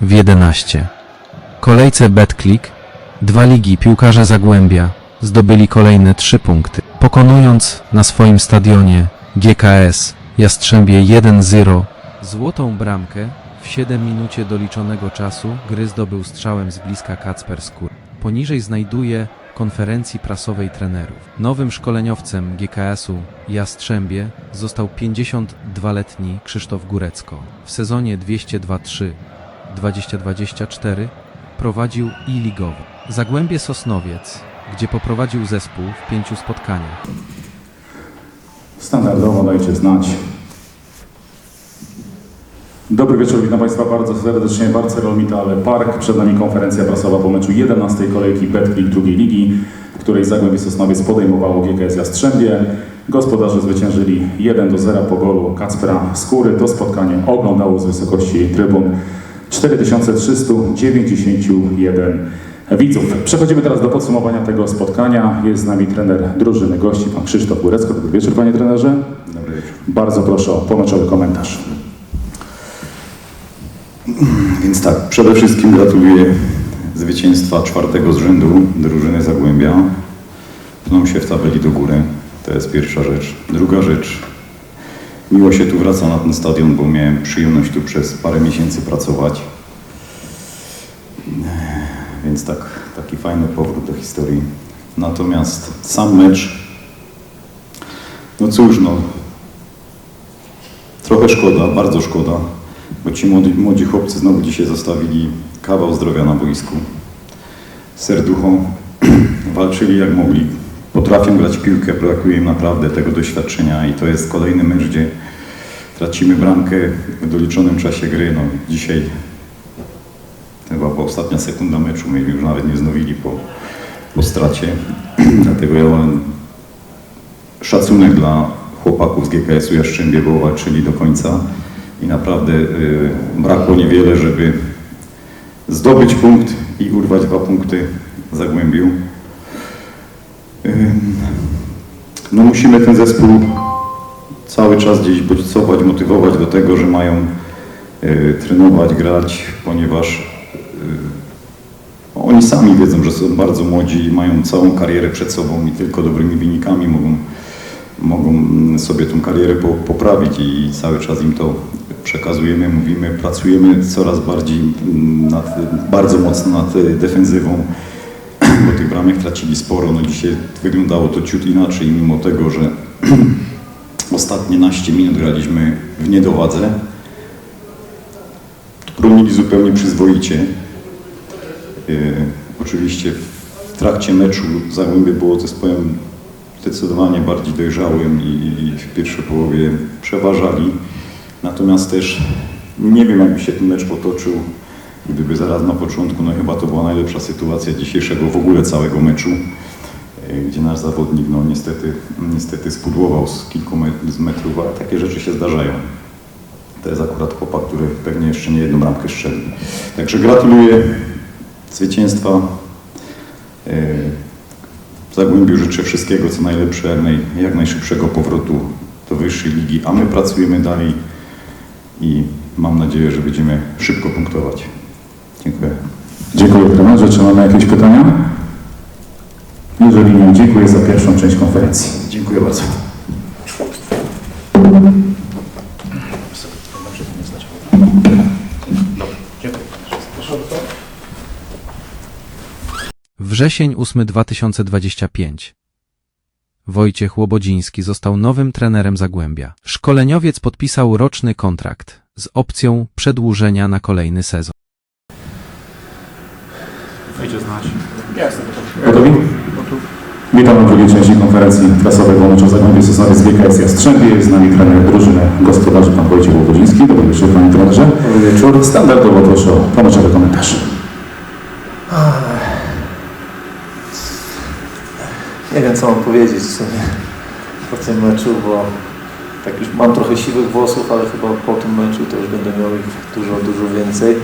w 11. Kolejce BetClick, dwa ligi piłkarze Zagłębia zdobyli kolejne trzy punkty, pokonując na swoim stadionie GKS Jastrzębie 1-0. Złotą bramkę w 7 minucie doliczonego czasu gry zdobył strzałem z bliska Kacper Skór. Poniżej znajduje konferencji prasowej trenerów. Nowym szkoleniowcem GKS-u Jastrzębie został 52-letni Krzysztof Górecko. W sezonie 202-3 2024 prowadził i ligowy. Zagłębie Sosnowiec, gdzie poprowadził zespół w pięciu spotkaniach. Standardowo dajcie znać. Dobry wieczór, witam Państwa bardzo serdecznie. Barcelona Park. Przed nami konferencja prasowa po meczu 11 kolejki Betclick drugiej ligi, w której Zagłębie Sosnowiec podejmowało GKS Jastrzębie. Gospodarze zwyciężyli 1 do 0 po golu Kacpera Skóry. To spotkanie oglądało z wysokości trybun 4391 widzów. Przechodzimy teraz do podsumowania tego spotkania. Jest z nami trener drużyny gości, pan Krzysztof Górecko. Dobry wieczór, panie trenerze. Dobry wieczór. Bardzo proszę o pomeczowy komentarz. Więc tak, przede wszystkim gratuluję zwycięstwa czwartego z rzędu drużyny Zagłębia. Pną się w tabeli do góry. To jest pierwsza rzecz. Druga rzecz. Miło się tu wraca na ten stadion, bo miałem przyjemność tu przez parę miesięcy pracować. Więc tak, taki fajny powrót do historii. Natomiast sam mecz, no cóż, no, trochę szkoda, bardzo szkoda, bo ci młodzi, młodzi chłopcy znowu dzisiaj zostawili kawał zdrowia na boisku. Serduchą walczyli jak mogli. Potrafią grać w piłkę, brakuje im naprawdę tego doświadczenia i to jest kolejny mecz, gdzie tracimy bramkę w doliczonym czasie gry. No, dzisiaj chyba była ostatnia sekunda meczu, my już nawet nie wznowili po, po stracie. Dlatego ja mam szacunek dla chłopaków z GKS-u Jaszczymbie, bo walczyli do końca i naprawdę y, brakło niewiele, żeby zdobyć punkt i urwać dwa punkty Zagłębiu. No musimy ten zespół cały czas gdzieś bodźcować, motywować do tego, że mają y, trenować, grać, ponieważ y, oni sami wiedzą, że są bardzo młodzi i mają całą karierę przed sobą i tylko dobrymi wynikami mogą, mogą mm, sobie tą karierę po, poprawić i cały czas im to przekazujemy, mówimy, pracujemy coraz bardziej, mm, nad, bardzo mocno nad y, defensywą, bo tych bramek tracili sporo. No dzisiaj wyglądało to ciut inaczej, mimo tego, że ostatnie naście minut graliśmy w niedowadze. Bronili zupełnie przyzwoicie. Yy, oczywiście w trakcie meczu Zagłębie było zespołem zdecydowanie bardziej dojrzałym i w pierwszej połowie przeważali. Natomiast też nie wiem, jakby się ten mecz potoczył, gdyby zaraz na początku, no chyba to była najlepsza sytuacja dzisiejszego w ogóle całego meczu, yy, gdzie nasz zawodnik no niestety, niestety spudłował z kilku metrów, ale takie rzeczy się zdarzają. To jest akurat chłopak, który pewnie jeszcze nie jedną bramkę strzelił. Także gratuluję zwycięstwa. W Zagłębiu życzę wszystkiego, co najlepsze, jak, naj, jak najszybszego powrotu do wyższej ligi, a my pracujemy dalej i mam nadzieję, że będziemy szybko punktować. Dziękuję. Dziękuję trenerze. Czy mamy jakieś pytania? Jeżeli nie, dziękuję za pierwszą część konferencji. Dziękuję bardzo. Wrzesień 8 2025. Wojciech Łobodziński został nowym trenerem Zagłębia. Szkoleniowiec podpisał roczny kontrakt z opcją przedłużenia na kolejny sezon. Dajcie znać. Gotowi? Witam na drugiej części konferencji prasowej o meczu Zagłębie Sosnowiec GKS Jastrzębie. Jest z nami trener drużyny gospodarzy pan Wojciech Łobodziński. Dobry wieczór panie trenerze. Dobry wieczór. Standardowo proszę o pomeczowy komentarz. Nie wiem, co mam powiedzieć w sumie po tym meczu, bo tak już mam trochę siwych włosów, ale chyba po tym meczu to już będę miał ich dużo, dużo więcej.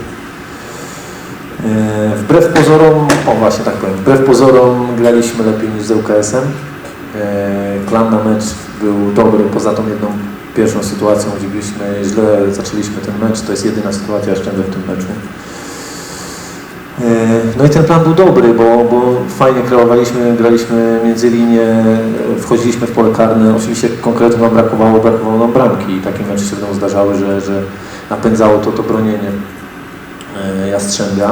E, Wbrew pozorom, o właśnie tak powiem, wbrew pozorom graliśmy lepiej niż z ŁKS-em. E, Plan na mecz był dobry, poza tą jedną pierwszą sytuacją, gdzie byliśmy źle zaczęliśmy ten mecz. To jest jedyna sytuacja Szczędę w tym meczu. No i ten plan był dobry, bo, bo fajnie kreowaliśmy, graliśmy między linie, wchodziliśmy w pole karne. Oczywiście konkretnie nam brakowało, brakowało nam bramki i takie mecze się zdarzały, że, że napędzało to to bronienie e, Jastrzębia.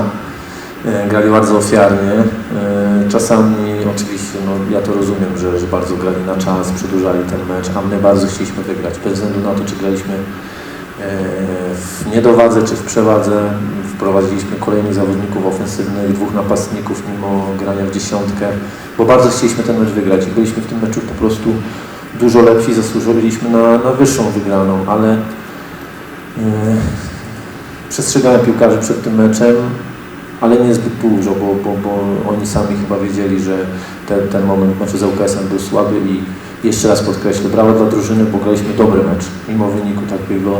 E, Grali bardzo ofiarnie. E, Czasami oczywiście, no, ja to rozumiem, że, że bardzo grali na czas, przedłużali ten mecz, a my bardzo chcieliśmy wygrać. Bez względu na to, czy graliśmy e, w niedowadze czy w przewadze. Wprowadziliśmy kolejnych zawodników ofensywnych, dwóch napastników mimo grania w dziesiątkę, bo bardzo chcieliśmy ten mecz wygrać i byliśmy w tym meczu po prostu dużo lepsi, zasłużyliśmy na, na wyższą wygraną, ale e, przestrzegałem piłkarzy przed tym meczem, ale nie zbyt dużo, bo, bo, bo oni sami chyba wiedzieli, że ten, ten moment meczu z ŁKS-em był słaby i jeszcze raz podkreślę, brawo dla drużyny, bo graliśmy dobry mecz, mimo wyniku takiego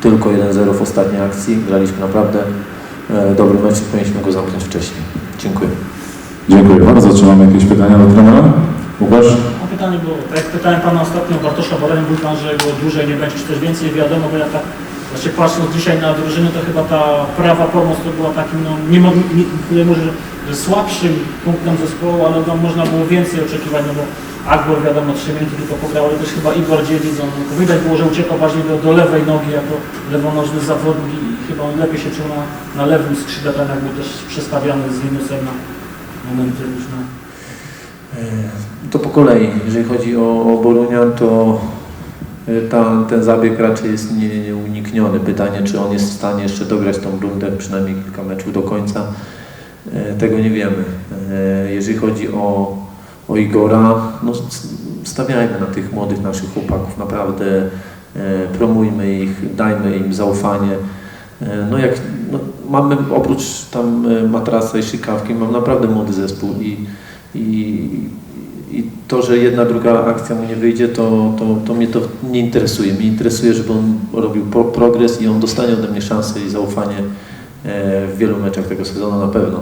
tylko 1-0 w ostatniej akcji, graliśmy naprawdę e, dobry mecz i powinniśmy go zamknąć wcześniej. Dziękuję. Dziękuję bardzo. Czy mamy jakieś pytania do trenera? Łukasz? Mam pytanie było, tak jak pytałem Pana ostatnio Bartosza Wolenia, mówił Pan, że go dłużej nie będzie, czy coś więcej wiadomo, bo ja tak właśnie patrząc dzisiaj na drużynę, to chyba ta prawa pomoc to była takim, no nie, mo- nie, nie może, że słabszym punktem zespołu, ale no, można było więcej oczekiwać, no bo Agbor wiadomo, trzy minuty tylko pograł, ale też chyba Igor Dziewic, on widać było, że uciekał bardziej do, do lewej nogi jako lewonożny zawodnik i chyba on lepiej się czuł na, na lewym skrzydle, ten jak był też przestawiany z minusem na momenty różne. To po kolei. Jeżeli chodzi o, o to ta, ten zabieg raczej jest nie- nieunikniony. Pytanie, czy on jest w stanie jeszcze dograć tą rundę, przynajmniej kilka meczów do końca, y, tego nie wiemy. Y, Jeżeli chodzi o, o Igora, no stawiajmy na tych młodych naszych chłopaków, naprawdę y, promujmy ich, dajmy im zaufanie. Y, No jak no, mamy oprócz tam y, matrasa i szykawki, mam naprawdę młody zespół i, i, i to, że jedna, druga akcja mu nie wyjdzie, to, to, to mnie to nie interesuje. Mnie interesuje, żeby on robił pro, progres i on dostanie ode mnie szansę i zaufanie e, w wielu meczach tego sezonu na pewno.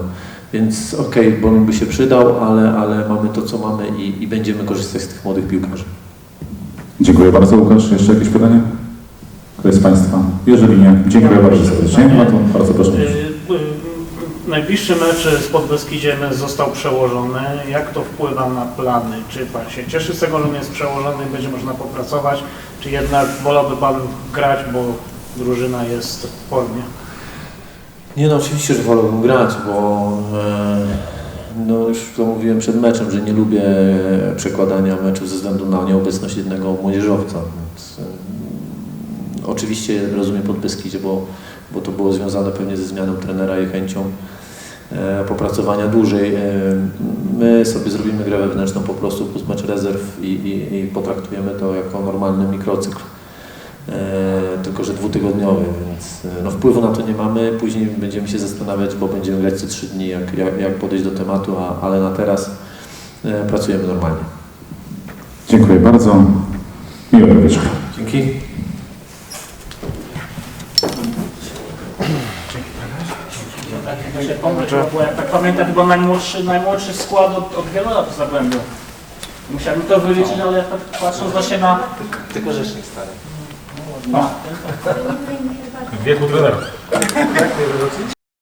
Więc okej, okay, by się przydał, ale, ale mamy to, co mamy i, i będziemy korzystać z tych młodych piłkarzy. Dziękuję bardzo. Łukasz, jeszcze jakieś pytanie? Ktoś z Państwa? Jeżeli nie, dziękuję bardzo serdecznie. No to bardzo proszę. Najbliższy mecz z Podbeskidziem został przełożony. Jak to wpływa na plany? Czy Pan się cieszy z tego, że on jest przełożony i będzie można popracować? Czy jednak wolałby Pan grać, bo drużyna jest w formie? Nie no, oczywiście, że wolałbym grać, bo e, no już to mówiłem przed meczem, że nie lubię przekładania meczu ze względu na nieobecność jednego młodzieżowca. Więc, e, oczywiście rozumiem Podbeskidzie, bo, bo to było związane pewnie ze zmianą trenera i chęcią popracowania dłużej. E, my sobie zrobimy grę wewnętrzną po prostu plus mecz rezerw i, i, i potraktujemy to jako normalny mikrocykl. E, tylko że dwutygodniowy, więc e, no, wpływu na to nie mamy. Później będziemy się zastanawiać, bo będziemy grać co trzy dni, jak, jak, jak podejść do tematu, a, ale na teraz e, pracujemy normalnie. Dziękuję bardzo. Miłego wieczoru. Dzięki. Tak się pomyśl, bo jak tak pamiętam, chyba najmłodszy, najmłodszy skład od, od wielu lat w Zagłębiu. Musiałbym to wyliczyć, ale jak tak patrząc właśnie na... Tylko rzecznik stary. A, W wieku trenera.